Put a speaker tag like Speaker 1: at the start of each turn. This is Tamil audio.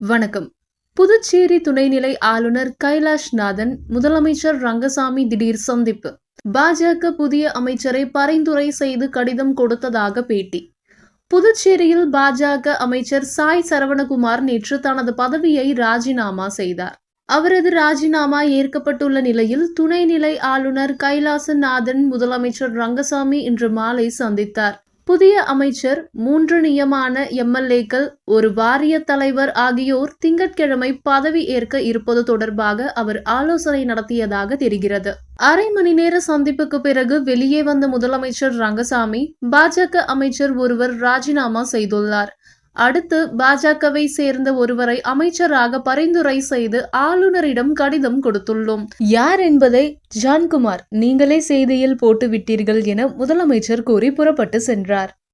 Speaker 1: வணக்கம். புதுச்சேரி துணைநிலை ஆளுநர் கைலாஷ்நாதன் முதலமைச்சர் ரங்கசாமி திடீர் சந்திப்பு. பாஜக புதிய அமைச்சரை பரிந்துரை செய்து கடிதம் கொடுத்ததாக பேட்டி. புதுச்சேரியில் பாஜக அமைச்சர் சாய் சரவணகுமார் நேற்று தனது பதவியை ராஜினாமா செய்தார். அவரது ராஜினாமா ஏற்கப்பட்டுள்ள நிலையில் துணைநிலை ஆளுநர் கைலாசநாதன் முதலமைச்சர் ரங்கசாமி இன்று மாலை சந்தித்தார். புதிய அமைச்சர் மூன்று நியமான எம்எல்ஏக்கள் ஒரு வாரிய தலைவர் ஆகியோர் திங்கட்கிழமை பதவி ஏற்க இருப்பது தொடர்பாக அவர் ஆலோசனை நடத்தியதாக தெரிகிறது. அரை மணி நேர சந்திப்புக்கு பிறகு வெளியே வந்த முதலமைச்சர் ரங்கசாமி பாஜக அமைச்சர் ஒருவர் ராஜினாமா செய்துள்ளார். அடுத்து பாஜகவை சேர்ந்த ஒருவரை அமைச்சராக பரிந்துரை செய்து ஆளுநரிடம் கடிதம் கொடுத்துள்ளோம். யார் என்பதை ஜான்குமார் நீங்களே செய்தியில் போட்டு விட்டீர்கள் என முதலமைச்சர் கூறி புறப்பட்டு சென்றார்.